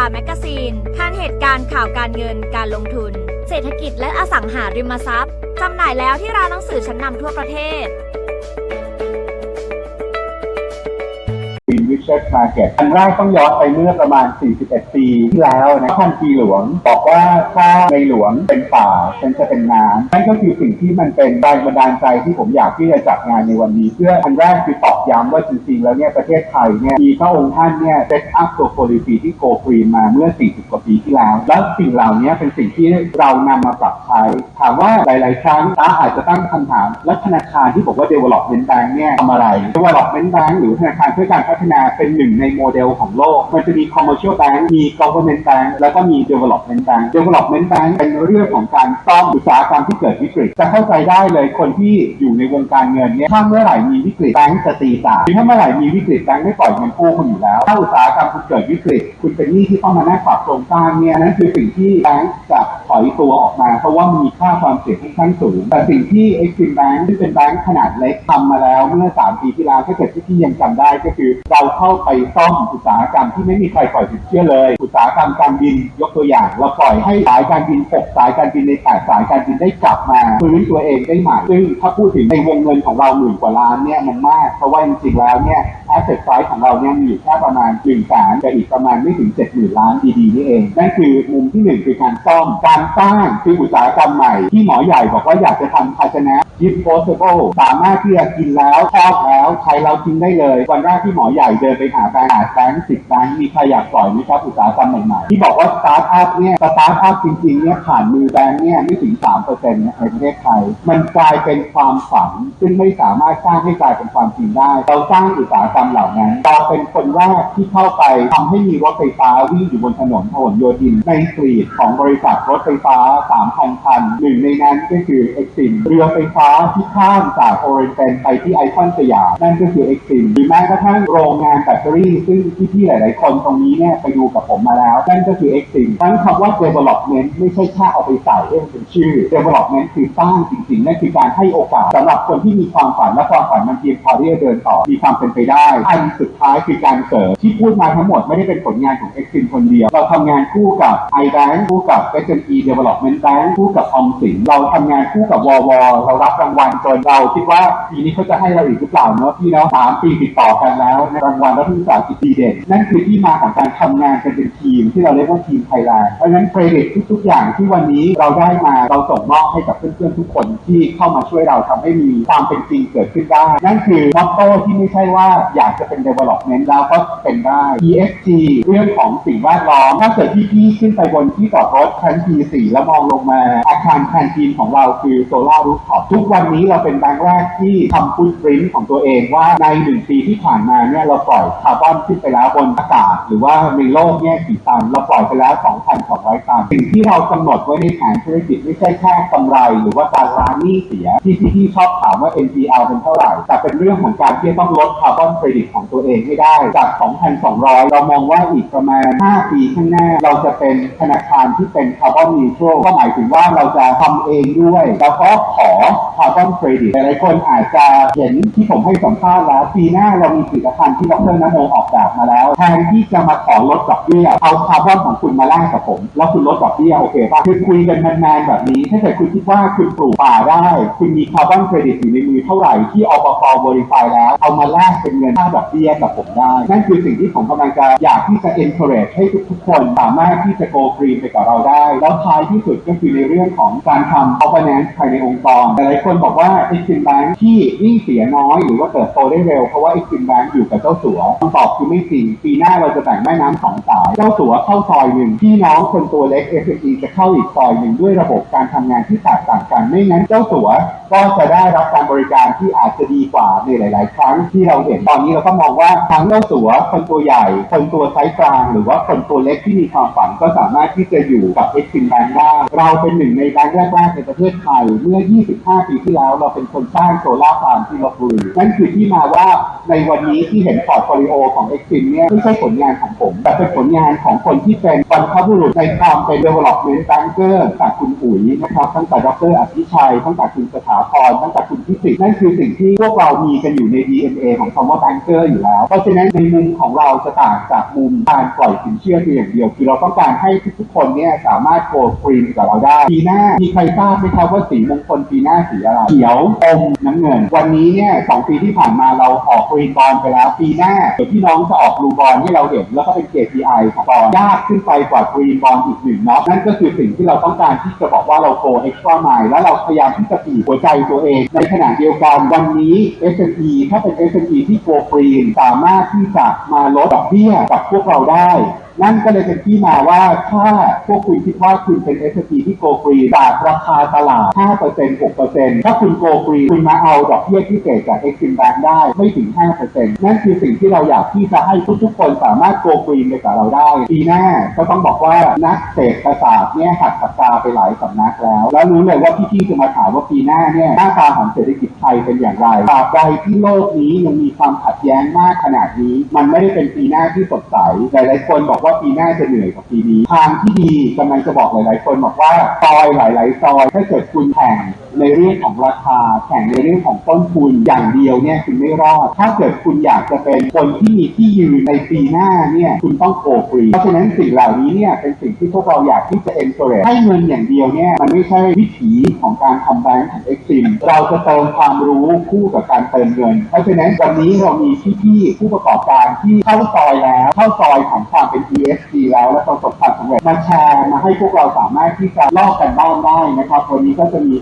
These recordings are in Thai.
าแมกกาซีนทานเหตุการณ์ข่าวการเงินการลงทุน เศรษฐกิจและอสังหาริมทรัพย์จำหน่ายแล้วที่ร้านหนังสือชั้นนำทั่วประเทศ เช r มาเก็ตอันแรกต้องย้อนไปเมื่อประมาณ 41 ปีที่แล้วนะท่านปีหลวง บอกว่าถ้าในหลวงเป็นป่าฉันจะเป็นน้ำนั่นก็คือสิ่งที่มันเป็นแรงบันดาลใจที่ผมอยากที่จะจัดงานในวันนี้ เพื่ออันแรกคือตอกย้ำว่าจริงๆ แล้วเนี่ยประเทศไทยเนี่ยมีพระองค์ท่านเนี่ยเซตอัพตัวโพลิซีที่โกกรีนมาเมื่อ 40 กว่าปีที่แล้ว แล้วสิ่งเหล่านี้เป็นสิ่งที่เรานำมาปรับใช้ถามว่าหลาย ๆ ครั้งตาอาจจะตั้งคำถาม และธนาคารที่บอกว่า development bank เนี่ยทำอะไร development bank หรือธนาคารเพื่อการพัฒนาเป็นหนึ่งในโมเดลของโลก มันจะมี commercial bank มี government bank แล้วก็มี development bank development bank เป็นเรื่องของการซ่อมอุตสาหกรรมที่เกิดวิกฤต จะเข้าใจได้เลยคนที่อยู่ในวงการเงินเนี่ยถ้าเมื่อไหร่มีวิกฤตแบงก์จะตีตาถ้าเมื่อไหร่มีวิกฤตแบงก์ไม่ปล่อยเงินกู้คุณอยู่แล้วถ้าอุตสาหกรรมคุณเกิดวิกฤต คุณเป็นหนี้ที่ต้องมานั่งปรับโครงสร้างเนี่ยนั่นคือสิ่งที่แบงก์จะถอยตัวออกมา เพราะว่ามีค่าความเสี่ยงค่อนข้างสูง แต่สิ่งที่ Exim Bank ที่เป็นแบงก์ขนาดเล็กทำมาแล้วเมื่อ 3 ปีที่แล้วถ้าเกิดที่ยังจำได้ก็คือเราเข้าข้าไปซ่อมอุตสาหกรรมที่ไม่มีใครปล่อยติดเชื้อเลย อุตสาหกรรมการบินยกตัวอย่างเราปล่อยให้สายการบินหกสายการบินในแปดสายการบินได้กลับมาฟื้นตัวเองได้ใหม่ซึ่งถ้าพูดถึงในวงเงินของเราหมื่นกว่าล้านเนี่ยมันมากเพราะว่าจริงๆแล้วเนี่ย asset size ของเราเนี่ยมีอยู่แค่ประมาณ1นึ่งแสนกับอีกประมาณไม่ถึง 7 0,000 ล้านดีๆนี่เอง นั่นคือมุมที่หนึ่งคือการซ่อม การสร้างคืออุตสาหกรรมใหม่ ที่หมอใหญ่บอกว่าอยากจะทำภาชนะ disposable สามารถที่จะกินแล้วทอดแล้วใช้แล้วทิ้งได้เลย วันแรกที่หมอใหญ่เดินไปหาแบงค์หาแบงค์สิบแบงค์มีใครอยากปล่อยไหมครับอุตสาหกรรมใหม่ๆที่บอกว่าสตาร์ทอัพเนี่ยสตาร์ทอัพจริงๆเนี่ยผ่านมือแบงค์เนี่ยไม่ถึง3%ในประเทศไทย มันกลายเป็นความฝันซึ่งไม่สามารถสร้างให้กลายเป็นความจริงได้ เราสร้างอุตสาหกรรมเหล่านั้นเราเป็นคนแรกที่เข้าไปทำให้มีรถไฟฟ้าวิ่งอยู่บนถนนพหลโยธินในฟรีดของบริษัทรถไฟฟ้า 3,000 คัน หนึ่งในนั้นก็คือ e x i m เรือไฟฟ้าที่ข้ามจากโอเรนเตนไปที่ไอคอนสยามนั่นก็คือ e x i m หรือแม้กระทั่งโรงงานแบตเตอรี่ ซึ่งพี่ๆหลาย ๆ คนตรงนี้เนี่ยไปดูกับผมมาแล้ว นั่นก็คือ e x i m ทั้งคำว่า development ไม่ใช่แค่เอาไปใส่ให้มันเป็นชื่อ development คือสร้างจริง ๆ นั่นคือการให้โอกาสสำหรับคนที่มีความฝันและความฝันมันเพียงพอที่จะเดินต่อมีความเป็นไปได้อันสุดท้ายคือการเสริมที่พูดมาทั้งหมดไม่ได้เป็นผลงานของ e x i m คนเดียว เราทำงานคู่กับ iBank คู่กับ SME Development Bank คู่กับออมสินเราทำงานคู่กับวอวเรารับรางวัลจนเราคิดว่าปีนี้เขาจะให้เราอีกหรือเปล่าเนาะพี่เนาะสามปีติดต่อกันแล้วในรางวัลรัฐวิสาหกิจดีเด่นนั่นคือที่มาของการทำงานกันเป็นทีม ที่เราเรียกว่าทีมไทยแลนด์เพราะฉะนั้นเครดิตทุก ๆ อย่างที่วันนี้เราได้มาเราส่งมอบให้กับเพื่อนๆทุกคนที่เข้ามาช่วยเราทำให้มีความเป็นจริงเกิดขึ้นได้ นั่นคือมอตโต้ที่ไม่ใช่ว่าอยากจะเป็น development แล้วก็เป็นได้ ESG เรื่องของสิ่งแวดล้อม ถ้าเกิดพี่ๆขึ้นไปบนที่จอดรถชั้น T4 แล้วมองลงมา อาคารแคนทีนของเราคือโซลารูฟท็อปทุกวันนี้เราเป็นแบงค์แรกที่ทำฟุตปรินท์ของตัวเองว่าในหนึ่งปีที่ผ่านมาเนี่ยเราปล่อยคาร์บอนขึ้นไปแล้วบนอากาศ หรือว่าในโลกเนี่ยกี่ตันเราปล่อยไปแล้ว 2,200 ตัน สิ่งที่เรากำหนดไว้ในแผนธุรกิจไม่ใช่แค่กำไรหรือว่าการล้างหนี้เสียที่พี่ๆชอบถามว่า NPL เป็นเท่าไหร่ แต่เป็นเรื่องของการที่ต้องลดคาร์บอนเครดิตของตัวเองให้ได้ จาก 2,200 เรามองว่าอีกประมาณ 5 ปีข้างหน้า เราจะเป็นธนาคารที่เป็นคาร์บอนนิวทรัลก็หมายถึงว่าเราจะทำเองด้วย แล้วก็ขอคาร์บอนเครดิตหลายคนอาจจะเห็นที่ผมให้สัมภาษณ์แล้ว ปีหน้าเรามีผลิตภัณฑ์ที่ดรนโมออกแบบมาแล้วแทนที่จะมาขอลดดอกเบี้ยเอาคาร์บอนของคุณมาแลกกับผม แล้วคุณลดดอกเบี้ยโอเคป่ะคือคุยกันนานๆแบบนี้ ถ้าเกิดคุณคิดว่าคุณปลูกป่าได้ คุณมีคาร์บอนเครดิตอยู่ในมือเท่าไหร่ที่อปปบริไฟแล้ว เอามาแลกเป็นเงินค่าดอกเบี้ยกับผมได้ นั่นคือสิ่งที่ผมกำลังจะอยากที่จะ encourage ให้ทุกๆ คนสามารถที่จะ go green ไปกับเราได้ แล้วท้ายที่สุดก็คือในเรื่องของการทำ governance ภายในองค์กร หลายคนบอกว่า Exim Bank ที่นี่เสียน้อยหรือว่าเติบโตได้เร็ว เพราะว่า Exim Bank อยู่กับเจ้าสัวคำตอบคือไม่จริงปีหน้าเราจะแบ่งแม่น้ำสองสาย เจ้าสัวเข้าซอยหนึ่งพี่น้องคนตัวเล็ก SME จะเข้าอีกซอยหนึ่งด้วยระบบการทำงานที่แตกต่างกัน ไม่งั้นเจ้าสัวก็จะได้รับการบริการที่อาจจะดีกว่าในหลาย ๆ ครั้งที่เราเห็นตอนนี้เราก็มองว่าทั้งเจ้าสัวคนตัวใหญ่ คนตัวไซส์กลาง หรือว่าคนตัวเล็กที่มีความฝันก็สามารถที่จะอยู่กับ Exim Bank ได้เราเป็นหนึ่งในแบงค์แรกๆในประเทศไทยเมื่อ 25 ปีที่แล้วเราเป็นคนสร้างโซลาร์ฟาร์มที่ลบบุรีนั่นคือที่มาว่าในวันนี้ที่เห็นพอร์ตโฟลิโอของ Exim เนี่ยไม่ใช่ผลงานของผม แต่เป็นผลงานของคนที่เป็นบรรพบุรุษในความเป็น development banker จากคุณอุ๋ยนะครับตั้งแต่ดรอภิชัยตั้งแต่คุณสถาพรตั้งแต่คุณพิสิทธิ์นั่นคือสิ่งที่พวกเรามีกันอยู่ใน DNA ของคำว่า bank งเกอร์อยู่แล้ว เพราะฉะนั้นในมุมของเราจะต่างจากมุมการปล่อยสินเชื่อเพียงอย่างเดียว คือเราต้องการให้ทุกๆคนเนี่ยสามารถโกลฟรีกับเราได้ปีหน้ามีใครทราบไหมครับว่าสีมงคลปีหน้าสีอะไรเขียวอมน้ำเงิน วันนี้เนี่ยสองปีที่ผ่านมาเราออกกรีบอลไปแล้ว ปีหน้าเดี๋ยวพี่น้องจะออกบลูบอลให้เราเห็นแล้วก็เป็น KPI ของบอลยากขึ้นไปกว่ากรีนบอลอีกหนึ่งเนาะนั่นก็คือสิ่งที่เราต้องการที่จะบอกว่าเราโก extra mile แล้วเราพยายามที่จะปีหัวใจตัวเอง ในขณะเดียวกันวันนี้ SME ถ้าเป็น SME ที่โกกรีน สามารถที่จะมาลดดอกเบี้ยกับพวกเราได้ นั่นก็เลยเป็นที่มาว่าถ้าพวกคุณคิดว่าคุณเป็น s p ที่โกฟรีจากราคาตลาด 5% 6%ถ้าคุณโกฟรีคุณมาเอาดอกเบี้ยพิเศษจาก Exim Bank ได้ไม่ถึง 5%นั่นคือสิ่งที่เราอยากที่จะให้ทุกๆคนสามารถโกฟรีไปกับเราได้ ปีหน้าก็ต้องบอกว่านักเศรษฐศาสตร์เนี่ยหักปากกาไปหลายสำนักแล้ว แล้วรู้เลยว่าพี่ๆจะมาถามว่าปีหน้าเนี่ยหน้าตาของเศรษฐกิจไทยเป็นอย่างไรตราบใดที่โลกนี้ยังมีความขัดแย้งมากขนาดนี้ มันไม่ได้เป็นปีหน้าที่สดใสหลายๆคนบอกว่าปีหน้าจะเหนื่อยกว่าปีนี้ ทางที่ดีกำลังจะบอกหลาย ๆ คนบอกว่าซอยหลาย ๆ ซอยถ้าเกิดคุณแข่งในเรื่องของราคาแข่งในเรื่องของต้นทุนอย่างเดียวเนี่ยคุณไม่รอด ถ้าเกิดคุณอยากจะเป็นคนที่มีที่ยืนในปีหน้าเนี่ยคุณต้องโกฟรี เพราะฉะนั้นสิ่งเหล่านี้เนี่ยเป็นสิ่งที่พวกเราอยากที่จะ encourage ให้เงินอย่างเดียวเนี่ยมันไม่ใช่วิถีของการทำแบงก์ของ Exim เราจะเติมความรู้คู่กับการเติมเงิน เพราะฉะนั้นวันนี้เรามีพี่ๆผู้ประกอบการที่เข้าซอยแล้วเข้าซอยของความเป็น ESG แล้วและประสบความสำเร็จมาแชร์มาให้พวกเราสามารถที่จะลอกกันบ้านได้นะครับ วันนี้ก็จะมี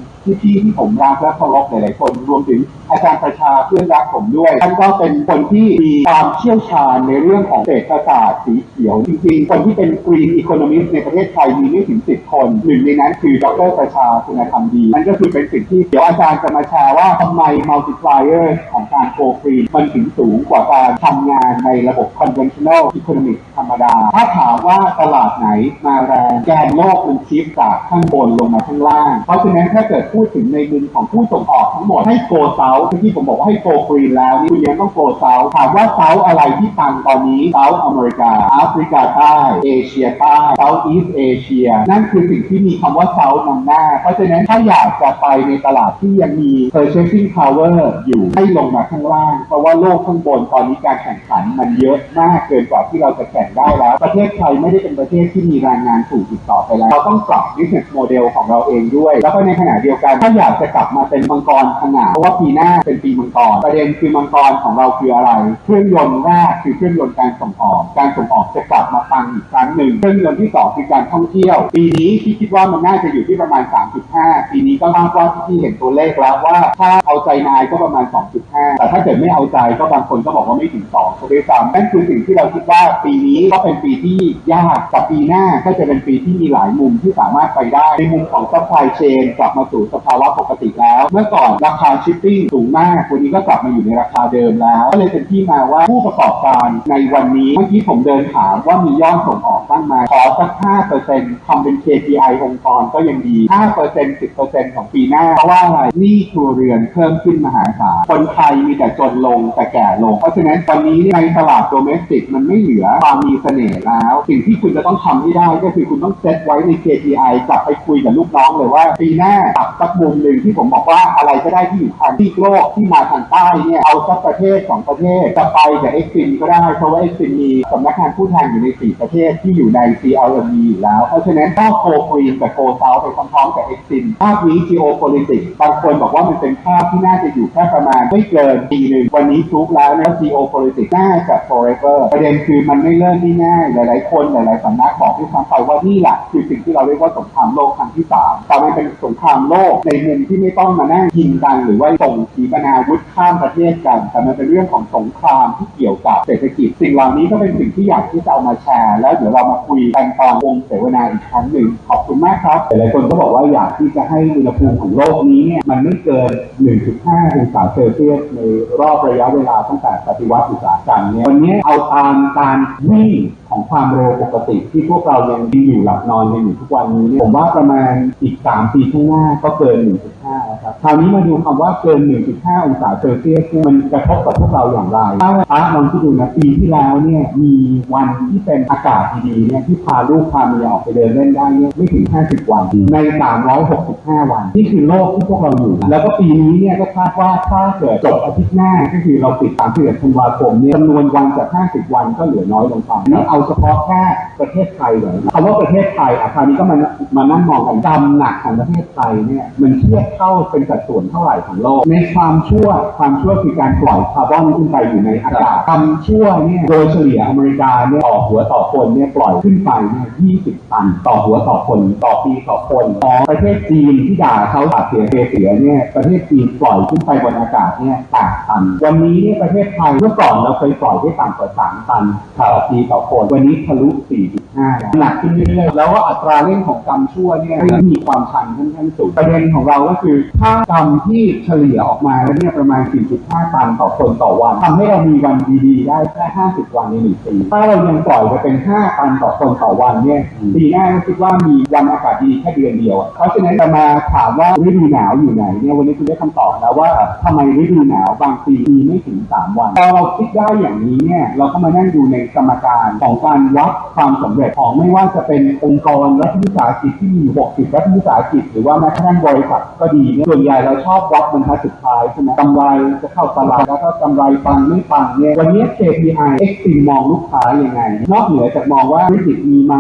พี่ๆที่ผมรักและเคารพหลายๆคนรวมถึงอาจารย์ประชาเพื่อนรักผมด้วยท่านก็เป็นคนที่มีความเชี่ยวชาญในเรื่องของเศรษฐศาสตร์สีเขียวจริงๆ คนที่เป็น Green Economist ในประเทศไทยมีไม่ถึง10คนหนึ่งในนั้นคือดรประชาคุณธรรมดีนั่นก็คือเป็นสิ่งที่เดี๋ยวอาจารย์จะมาแชร์ว่าทำไม multiplier ของการโกรีนมันถึงสูงกว่าการทำงานในระบบ conventional economic ธรรมดาถ้าถามว่าตลาดไหนมาแรงแกนโลกมันชิฟจากข้างบนลงมาข้างล่าง เพราะฉะนั้นถ้าเกิดพูดถึงในมุมของผู้ส่งออกทั้งหมดให้โกเซาที่ผมบอกว่าให้โกกรีนแล้วนี่คุณยังต้องโกเซาถามว่าเซาอะไรที่ตังตอนนี้เซาอเมริกาแอฟริกาใต้เอเชียใต้เซาอีสเอเชียนั่นคือสิ่งที่มีคำว่าเซานำหน้า เพราะฉะนั้นถ้าอยากจะไปในตลาดที่ยังมี purchasing power อยู่ให้ลงมาข้างล่าง เพราะว่าโลกข้างบนตอนนี้การแข่งขันมันเยอะมากเกินกว่าที่เราจะแข่งได้แล้วประเทศไทยไม่ได้เป็นประเทศที่มีแรงงานถูกติดต่อไปแล้ว เราต้องปรับ business model ของเราเองด้วย แล้วก็ในขณะเดียวกันถ้าอยากจะกลับมาเป็นมังกรขนาดเพราะว่าปีหน้าเป็นปีมังกรประเด็นคือมังกรของเราคืออะไร เครื่องยนต์แรกคือเครื่องยนต์การส่งออก การส่งออกจะกลับมาปังอีกครั้งหนึ่งเครื่องยนต์ที่สองคือการท่องเที่ยว ปีนี้ที่คิดว่ามันน่าจะอยู่ที่ประมาณ 3.5 ปีนี้ก็คาดว่าที่เห็นตัวเลขแล้วว่าถ้าเอาใจนายก็ประมาณ 2.5 แต่ถ้าเกิดไม่เอาใจก็บางคนก็บอกว่าไม่ถึง2ก็ด้วยซ้ำนั่นคือสิ่งที่เราคิดว่าปีนี้ก็เป็นปีที่ยากแต่ปีหน้าก็จะเป็นปีที่มีหลายมุมที่สามารถไปได้ ในมุมของ supply chain กลับมาสู่สภาวะปกติแล้ว เมื่อก่อนราคา shipping สูงมาก วันนี้ก็กลับมาอยู่ในราคาเดิมแล้ว ก็เลยเป็นที่มาว่าผู้ประกอบการในวันนี้ เมื่อกี้ผมเดินถามว่ามียอดส่งออกบ้างไหมขอสัก 5%ทำเป็น KPI องค์กรก็ยังดี 5% 10%ของปีหน้า เพราะว่าอะไรหนี้ครัวเรือนเพิ่มขึ้นมหาศาล คนไทยมีแต่จนลงแต่แก่ลง เพราะฉะนั้นวันนี้ในตลาดโดเมสติกมันไม่เหลือความมีเสน่หแล้ว สิ่งที่คุณจะต้องทำให้ได้ก็คือคุณต้องเซตไว้ใน KPI กลับไปคุยกับลูกน้องเลยว่าปีหน้าตัดสักมุมหนึ่งที่ผมบอกว่าอะไรก็ได้ที่อยู่ทางที่โลกที่มาทางใต้เนี่ยเอาสักประเทศสองประเทศจะไปกับเอ็กซิมก็ได้เพราะว่าเอ็กซิมมีสำนักงานผู้แทนอยู่ในสี่ประเทศที่อยู่ใน CLMV อยู่แล้ว เพราะฉะนั้นก็โกกรีนกับโกเซาไปพร้อมๆกับเอ็กซิมภาพนี้ geopolitics บางคนบอกว่ามันเป็นภาพที่น่าจะอยู่แค่ประมาณไม่เกินปีหนึ่งวันนี้ทุกแล้วนะ geopolitics น่าจะ forever ประเด็นคือมันไม่เริ่มที่ง่ายหลายๆ คนหลายๆสำนักบอกที่ซ้ำไปว่านี่แหละคือสิ่งที่เราเรียกว่าสงครามโลกครั้งที่สามแต่มันเป็นสงครามโลกในมุมที่ไม่ต้องมานั่งยิงกัน หรือว่าส่งขีปนาวุธข้ามประเทศกัน แต่มันเป็นเรื่องของสงครามที่เกี่ยวกับเศรษฐกิจ สิ่งเหล่านี้ก็เป็นสิ่งที่อยากที่จะเอามาแชร์ แล้วเดี๋ยวเรามาคุยกันตอนวงเสวนาอีกครั้งหนึ่งขอบคุณมากครับหลายๆคนก็บอกว่าอยากที่จะให้อุณหภูมิของโลกนี้เนี่ยมันไม่เกิน 1.5 องศาเซลเซียสในรอบระยะเวลาตั้งแต่ปฏิวัติอุตสาหกรรมเนี่ยวันนี้เอาตามการวิ่งของความเร็วปกติที่พวกเรายังมีอยู่หลับนอนกันอยู่ทุกวันนี้ ผมว่าประมาณอีก 3 ปีข้างหน้าก็เกิน1.5ครับคราวนี้มาดูคำว่าเกิน 1.5 องศาเซลเซียสเนี่ยมันกระทบกับพวกเราอย่างไรถ้าอาร์ตลองคิดดูนะปีที่แล้วเนี่ยมีวันที่เป็นอากาศดีๆเนี่ยที่พาลูกพาเมียออกไปเดินเล่นได้เนี่ยไม่ถึง 50 วัน ใน 365 วัน นี่คือโลกที่พวกเราอยู่ แล้วก็ปีนี้เนี่ยก็คาดว่าถ้าเกิดจบอาทิตย์หน้าก็คือเราปิด31ธันวาคมเนี่ยจำนวนวันจาก 50 วันก็เหลือน้อยลงไปนี่เอาเฉพาะแค่ประเทศไทยเลยคำว่าประเทศไทยอะคราวนี้ก็มามานั่งมองกันกำหนักของประเทศไทยเนี่ยมันเทียบเท่าเป็นสัดส่วนเท่าไหร่ของโลก ในความชั่วความชั่วคือการปล่อยคาร์บอนขึ้นไปอยู่ในอากาศความชั่วเนี่ยโดยเฉลี่ยอเมริกาเนี่ยต่อหัวต่อคนเนี่ยปล่อยขึ้นไปเนี่ย20 ตัน ต่อหัวต่อคนต่อปีต่อคนของประเทศจีนที่ด่าเขาปากเสียเทเสียเนี่ยประเทศจีนปล่อยขึ้นไปบนอากาศเนี่ย8ตัน วันนี้เนี่ยประเทศไทยเมื่อก่อนเราเคยปล่อยได้ต่ำกว่า3ตันต่อปีต่อคนวันนี้ทะลุ4.5แล้วหนักขึ้นเรื่อยๆแล้วก็อัตราเร่งของกรรมชั่วเนี่ยมีความชันค่อนข้างสูงประเด็นของเราก็คือือถ้ากรรมที่เฉลี่ยออกมาแล้วเนี่ยประมาณ 4.5 ตันต่อคนต่อวันทำให้เรามีวันดีๆ ได้แค่ 50 วันในหนึ่งปี ถ้าเรายังปล่อยไปเป็น 5 ตันต่อคนต่อวันเนี่ยปีหน้าคิดว่ามีวันอากาศดีแค่เดือนเดียว เพราะฉะนั้นจะมาถามว่าฤดูหนาวอยู่ไหนเนี่ยวันนี้คุณได้คำตอบแล้วว่าทำไมฤดูหนาวบางปีมีไม่ถึง 3 วันพอเราคิดได้อย่างนี้เนี่ยเราก็มานั่งดูในกรรมการของการวัดความสำเร็จของไม่ว่าจะเป็นองค์กรรัฐวิสาหกิจที่มีอยู่60รัฐวิสาหกิจหรือว่าแม้กระทั่งบริษัทก็ดีส่วนใหญ่เราชอบวัดบรรทัดสุดท้ายใช่ไหมกำไรจะเข้าตลาดแล้วก็กำไรปังไม่ปังเนี่ยวันนี้ KPI X มองลูกค้ายังไง นอกเหนือจากมองว่าธุรกิจมีไหม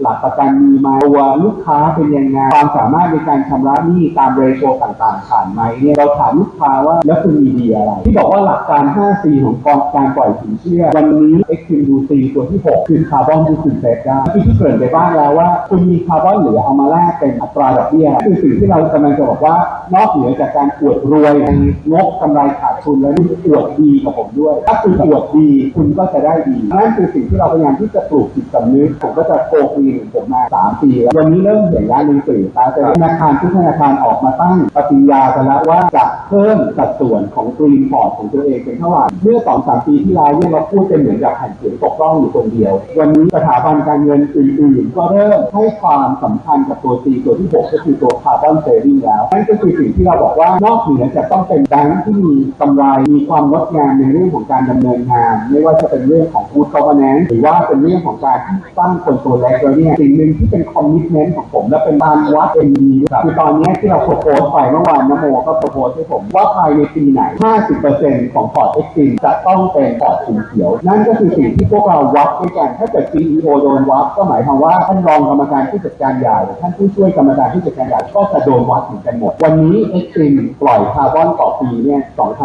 หลักประกันมีไหมตัวลูกค้าเป็นยังไงความสามารถในการชำระหนี้ตามเรโซต่างๆผ่านไหมเนี่ยเราถามลูกค้าว่าแล้วคุณมีดีอะไร ที่บอกว่าหลักการ 5C ของกองการปล่อยสินเชื่อ วันนี้ X ดูซีตัวที่ 6 คือคาร์บอนที่คุณเซฟได้ที่ที่เกริ่นไปบ้างแล้วว่า คุณมีคาร์บอนเหลือเอามาแลกเป็นอัตราดอกเบี้ยคือสิ่งที่เรากำลังจะบอกว่านอกเหนือจากการอวดรวยนงบกำไรขาดทุนแล้วนี่อวดดีกับผมด้วย ถ้าคุณอวดดีคุณก็จะได้ดีนั่นคือสิ่งที่เราพยายามที่จะปลูกจิตสำนึกผมก็จะโกปีหนึ่งผมมาสามปีแล้ววันนี้เริ่มเห็นแล้วในสื่อตาแต่ธนาคารทุกธนาคารออกมาตั้งปฏิญญากันแล้วว่าจะเพิ่มสัดส่วนของกรีนพอร์ตของตัวเองเป็นเท่าไหร่เมื่อสองสามปีที่แล้วเนี่ยเราพูดเป็นเหมือนกับแผ่นเสียงปกล้องอยู่คนเดียว วันนี้สถาบันการเงินอื่นๆ ก็เริ่มให้ความสำคัญกับตัวตีตัวที่ 6 ก็คือตัวคาร์บอนเซฟ i ิ g แล้วนั่นก็คือสิ่งที่เราบอกว่านอกเหนือจากต้องเป็นแบงค์ที่มีกำไรมีความงดงามในเรื่องของการดำเนินงาน ไม่ว่าจะเป็นเรื่องของ good governance หรือว่าเป็นเรื่องของการที่สร้างคนตัวเล็กแล้วเนี่ยสิ่งหนึ่งที่เป็นคอมมิชเมนต์ของผม และเป็นการวัด MD คือตอนนี้ที่เราโพสไปเมื่อวานนโมก็โพสให้ผมว่าภายในปีไหน 50%ของพอร์ตเอ็กซิจะต้องเป็นพอร์ตสีเขียว นั่นก็คือสิ่งที่พวกเราวัดด้วยกันถ้าเกิด CEO โดนวัดก็หมายความว่าท่านรองกรรมการผู้จัดการใหญ่ท่านผู้ช่วยกรรมการผู้จัดการใหญ่ก็จะโดนวัดเหมือนกันหมดวันนี้เอ็กซิปล่อยคาร์บอนต่อปีเนี่ย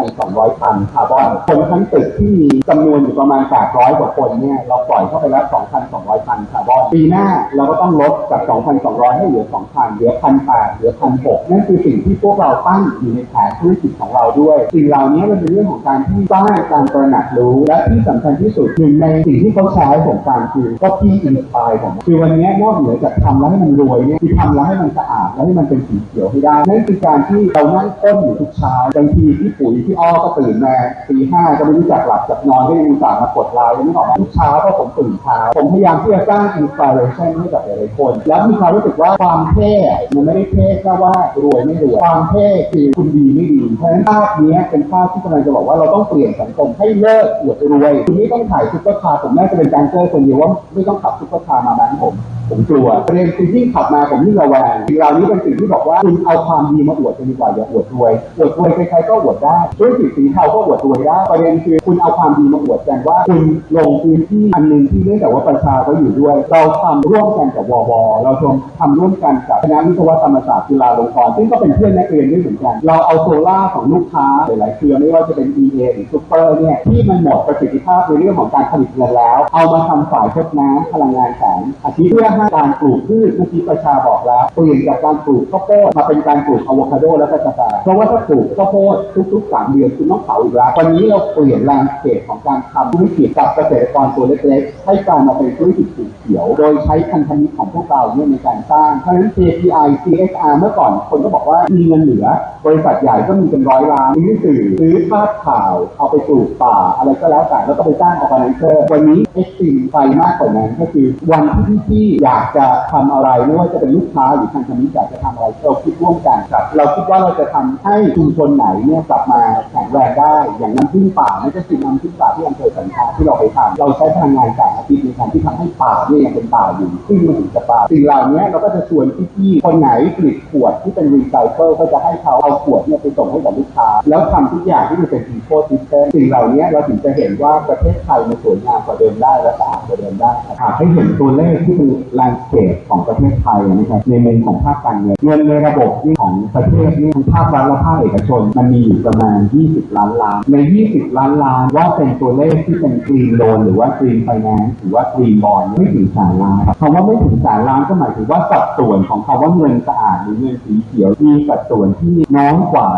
2,200 ตันคาร์บอนคนทั้งตึกที่มีจำนวนอยู่ประมาณ 800 กว่าคนเนี่ย เราปล่อยเข้าไปแล้ว 2,200 ตันคาร์บอน ปีหน้าเราก็ต้องลดจาก 2,200 ให้เหลือ 2,000 เหลือ 1,800 เหลือ 1,600 นั่นคือสิ่งที่พวกเราตั้งอยู่ในแผนธุรกิจของเราด้วย สิ่งเหล่านี้มันเป็นเรื่องของการที่สร้างการตระหนักรู้ และที่สำคัญที่สุดหนึ่งในสิ่งที่เขาใช้ผมฟังคือก็ที่อินสปายผมคือวันนี้นอกเหนือจากทำแล้วให้มันรวยเนี่ยคือทำแล้วให้มันสะอาดแล้วให้มันเป็นสีเขียวให้ได้นั่นคือการที่เรานั่งต้นอยู่ทุกเช้าบางทีพี่ปุ๋ยพี่อ้อก็ตื่นมาตีห้าก็ไม่รู้จักหลับจักนอนก็ยังต่าห์มากดไลน์ไม่ออกมาทุกเช้าก็ผมตื่นเช้าผมพยายามที่จะสร้างอินสปิเรชันให้กับหลายๆคน แล้วมีความรู้สึกว่าความเท่มันไม่ได้เท่แค่ว่ารวยไม่รวยความเท่คือคุณดีไม่ดีเพราะฉะนั้นภาพนี้เป็นภาพที่กำลังจะบอกว่าเราต้องเปลี่ยนสังคมให้เลิกอวดรวยคุณไม่ต้องถ่ายซุปเปอร์คาร์ผมน่าจะเป็นการเจอคนเดียวว่าไม่ต้องขับซุปเปอร์คาร์มาบงค์ผม ผมกลัวประเด็นคือยิ่งขับมาผมยิ่งระแวงสิ่งเหล่านี้เป็นสิ่งที่บอกว่าคุณเอาความดีมาอวดกันดีกว่าอย่าอวดรวยอวดรวยใครๆก็อวดได้ธุรกิจสีเทาก็อวดรวยได้ประเด็นคือคุณเอาความดีมาอวดกันว่าคุณลงพื้นที่อันหนึ่งที่เนื่องจากว่าประชาเขาอยู่ด้วย เราทำร่วมกันกับวบเราทำทำร่วมกันกับคณะวิศวกรรมศาสตร์จุฬาลงกรณ์ซึ่งก็เป็นเพื่อนนักเรียนด้วยเหมือนกัน เราเอาโซล่าของลูกค้าหลายๆเครือไม่ว่าจะเป็น EA หรือซูเปอร์เนี่ยที่มันหมดประสิทธิภาพในเรื่องของการผลิตเงินแล้ว เอามาทำฝ่ายทดน้ำพลังงานแสงอาทิเพื่อใการปลูกพืชเมื่อกี้ประชาบอกแล้วเปลี่ยนจากการปลูกข้าวโพดมาเป็นการปลูกอะโวคาโดและกาแฟเพราะว่าถ้าปลูกข้าวโพดทุกๆ3เดือนคุณต้องเผาอีกแล้ววันนี้เราเปลี่ยนแลนด์สเคปของการทำธุรกิจกับเกษตรกรตัวเล็กๆให้กลายมาเป็นธุรกิจสีเขียว โดยใช้พันธมิตรของพวกเราเนี่ยในการสร้างเพราะฉะนั้น KPI CSR เมื่อก่อนคนก็บอกว่ามีเงินเหลือบริษัทใหญ่ก็มีเป็นร้อยล้านมีสือซื้อภาพข่าว เอาไปปลูกป่าอะไรก็แล้วแต่แล้วก็ไปสร้างออร์แกไนเซอร์วันนี้ X อ็กซ์ตรีมไปมากกว่านั้นก็คือวันที่พี่ๆอยากากจะทำอะไรไม่ว่าจะเป็นลูกค้าหรือทางคณิตอยากจะทำอะไรเราคิดร่วมกันครับเราคิดว่าเราจะทำให้ชุมชนไหนเนี่ยกลับมาแข็งแรงได้ อย่างน้ำพึ่งป่านั่นก็คือน้ำพึ่งป่าที่อำเภอสันคาที่เราไปทำเราใช้พลังงานแสงอาทิตย์ในการที่ทำให้ป่าเนี่ยยังเป็นป่าอยู่ซึ่งมันถึงจะป่าสิ่งเหล่านี้เราก็จะชวนพี่ๆคนไหนผลิตขวดที่เป็นรีไซเคิลก็จะให้เขาเอาขวดเนี่ยไปส่งให้กับลูกค้า แล้วทำทุกอย่างที่มันเป็นอีโคซิสเต็มสิ่งเหล่านี้เราถึงจะเห็นว่าประเทศไทยมันสวยงามกว่าเดิมได้และสะอาดกว่าเดิมได้หากให้เห็นตัวเลขที่เป็นแลนด์สเคปของประเทศไทยนะครับในมุมของภาคการเงินเงินในระบบนี่ของประเทศนี่ทั้งภาครัฐและภาคเอกชน มันมีอยู่ประมาณ 20 ล้านล้าน ใน 20 ล้านล้านว่าเป็นตัวเลขที่เป็นกรีนโลนหรือว่ากรีนไฟแนนซ์หรือว่ากรีนบอลไม่ถึงแสนล้านครับคำว่าไม่ถึงแสนล้านก็หมายถึงว่าสัดส่วนของคำว่าเงินสะอาดหรือเงินสีเขียวมีสัดส่วนที่น้อยกว่า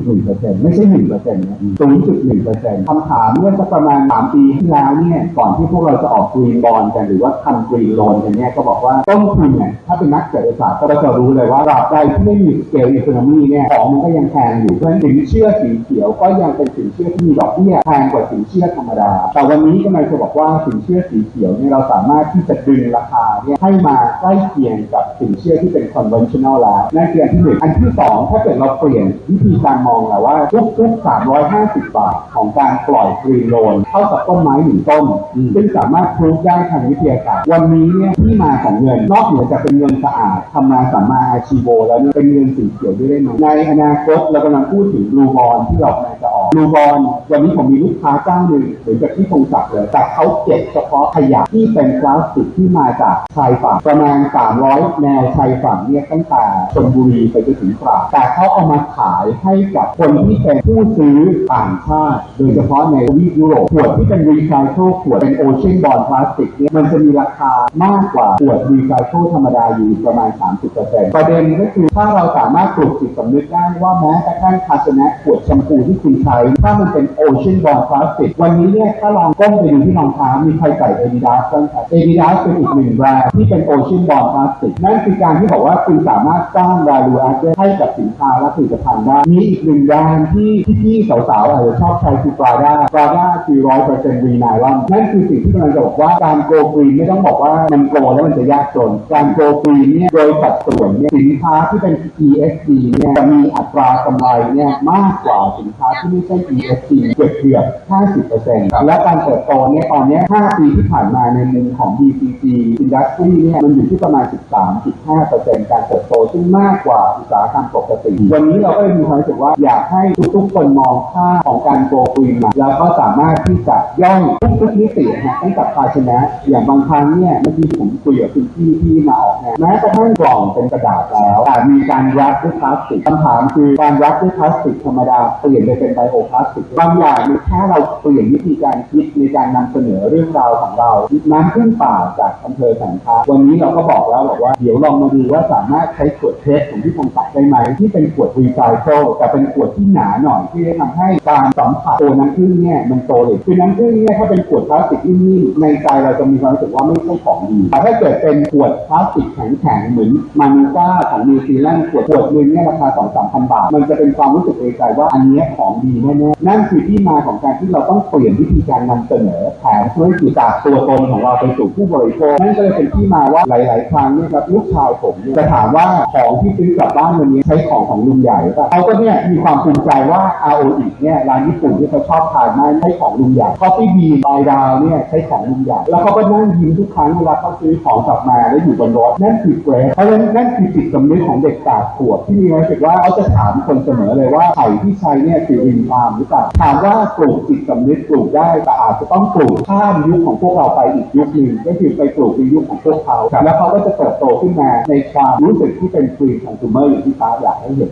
0.1%ไม่ใช่ 1%นะ0.1%คำถามเมื่อสักประมาณ 3 ปีที่แล้วเนี่ยก่อนที่พวกเราจะออกกรีนบอลกันหรือว่าทำกรีนโลนกันเนี่ยก็บอกว่าต้นทุนเนี่ยถ้าเป็นนักเศรษฐศาสตร์ก็จะรู้เลยว่าตราบใดที่ไม่มีสเกลอีโคโนมีเนี่ยของมันก็ยังแพงอยู่เพราะฉะนั้นสินเชื่อสีเขียวก็ยังเป็นสินเชื่อที่มีดอกเบี้ยแพงกว่าสินเชื่อธรรมดา แต่วันนี้ก็หมายจะบอกว่าสินเชื่อสีเขียวเนี่ยเราสามารถที่จะดึงราคาเนี่ยให้มาใกล้เคียงกับสินเชื่อที่เป็น conventional แล้วนั่นคืออันที่หนึ่งอันที่สองถ้าเกิดเราเปลี่ยนวิธีการมองแล้วว่าทุกๆ350 บาทของการปล่อยกรีนโลนเท่ากับต้นไม้หนึ่งต้นซึ่งสามารถพรูฟได้ทางวิทยาศาสตร์วันนี้เนี่ยที่มาของเงิน นอกเหนือจากเป็นเงินสะอาดทำมาสัมมาอาชีโวแล้วเนี่ยเป็นเงินสีเขียวด้วยได้ไหมในอนาคตเรากำลังพูดถึงรูบอลที่เรากำลังจะ ออกบลูบอลวันนี้ผมมีลูกค้าเจ้าหนึ่งเหมือนกับที่พงศักดิ์เลยแต่เขาเก็บเฉพาะขยะที่เป็นพลาสติกที่มาจากชายฝั่งประมาณ 300 แนวชายฝั่งเนี่ยตั้งแต่ชลบุรีไปจนถึงตราดแต่เขาเอามาขายให้กับคนที่เป็นผู้ซื้อต่างชาติ โดยเฉพาะในทวีปยุโรปขวดที่เป็นรีไซเคิลขวดเป็นโอเชียนบอลพลาสติกเนี่ยมันจะมีราคามากกว่าขวดรีไซเคิลธรรมดาอยู่ประมาณ 30%ประเด็นก็คือถ้าเราสามารถปลุกจิตสำนึกได้ว่าแม้กระทั่งภาชนะขวดแชมพูที่คุณใช้ถ้ามันเป็นโอเชียนบอลพลาสติกวันนี้เนี่ยถ้าลองก้มไปดูที่รองเท้ามีใครใส่เอดิดาสบ้างครับเอดิดาสเป็นอีกหนึ่งแบรนด์ที่เป็นโอเชียนบอลพลาสติกนั่นคือการที่บอกว่าคุณสามารถสร้าง value add ให้กับสินค้าและผลิตภัณฑ์ได้มีอีกหนึ่งแบรนด์ที่พี่ๆสาวๆอาจจะชอบใช้คือ Prada Prada คือร้อยเปอร์เซ็นต์รีไนลอนนั่นคือสิ่งที่กำลังจะบอกว่าการโกกรีนไม่ต้องบอกว่ามันโกแล้วมันจะยากจน การโกกรีนเนี่ยโดยสัดส่วนเนี่ยสินค้าที่เป็น ESG เนี่ยจะมีอัตรากำไรเนี่ยมากกว่าสินค้าที่ไม่ใช่ ESG เกือบเกือบ50%และการเติบโตเนี่ยตอนนี้ 5 ปีที่ผ่านมาในมุมของ BCG Industry เนี่ยมันอยู่ที่ประมาณ 13.5%การเติบโตซึ่งมากกว่าอุตสาหกรรมปกติ วันนี้เราก็เลยมีความรู้สึกว่าอยากให้ทุกๆคนมองค่าของการโกกรีนมาแล้วก็สามารถที่จะย่อยทุกๆมิตินะฮะตั้งแต่ภาชนะ อย่างบางครั้งเนี่ยเมื่อกี้ผมคุยกับคุณพี่ที่มาออกงานแม้กระทั่งกล่องเป็นกระดาษแล้วแต่มีการรัดด้วยพลาสติกคำถามคือการรัดด้วยพลาสติกธรรมดาเปลี่ยนไปเป็นไบโอโอพลาสติกบางอย่างมันแค่เราเปลี่ยนวิธีการคิดในการนำเสนอเรื่องราวของเราน้ำพึ่งป่าจากอำเภอสันคาวันนี้เราก็บอกแล้วบอกว่าเดี๋ยวลองมาดูว่าสามารถใช้ขวดเพชรของที่พงศักดิ์ได้ไหมที่เป็นขวดรีไซเคิลแต่เป็นขวดที่หนาหน่อยที่จะทำให้การสัมผัสตัวน้ำผึ้งเนี่ยมันโตเลยคือน้ำผึ้งเนี่ยถ้าเป็นขวดพลาสติกนิ่มๆในใจเราจะมีความรู้สึกว่าไม่ใช่ของดีแต่ถ้าเกิดเป็นขวดพลาสติกแข็งๆเหมือนมานูก้าของนิวซีแลนด์ขวดขวดนึงเนี่ยราคา2 3 0 0 0บาท มันจะเป็นความรู้สึกในใจว่าอันเนี้ยของดีแน่ๆนั่นคือที่มาของการที่เราต้องเปลี่ยนวิธีการนำเสนอแผนธุรกิจจากตัวตนของเราไปสู่ผู้บริโภคนั่นก็เลยเป็นที่มาว่าหลาย ๆ ครั้งเนี่ยครับลูกชายผมเนี่ยจะถามว่าของที่ซื้อกลับบ้านวันนี้ใช้ของของลุงใหญ่หรือเปล่าเขาก็เนี่ยมีความภูมิใจว่า ROE เนี่ยร้านญี่ปุ่นที่เขาชอบทานมากใช้ของลุงใหญ่ Coffee Bean บายดาวเนี่ยใช้ของลุงใหญ่ แล้วเขาก็นั่งยิ้มทุกครั้งเวลาเขาซื้อของกลับมาแล้วอยู่บนรถนั่นคือเกรดเพราะฉะนั้นนั่นคือจิตสำนึกของเด็กแปดขวบที่มีความรู้สึกว่าเขาจะถามคนเสมอเลยว่าไข่ที่ใช้เนี่ยคือรินฟาร์มหรือเปล่าถามว่าปลูกจิตสำนึกปลูกได้แต่อาจจะต้องปลูกข้ามยุคของพวกเราไปอีกยุคหนึ่งก็คือไปปลูกในยุคของพวกเขาแล้วเขาก็จะเติบโตขึ้นมาในความรู้สึกที่เป็นฟรีคอน sumer อย่างที่ตาอยากให้เห็น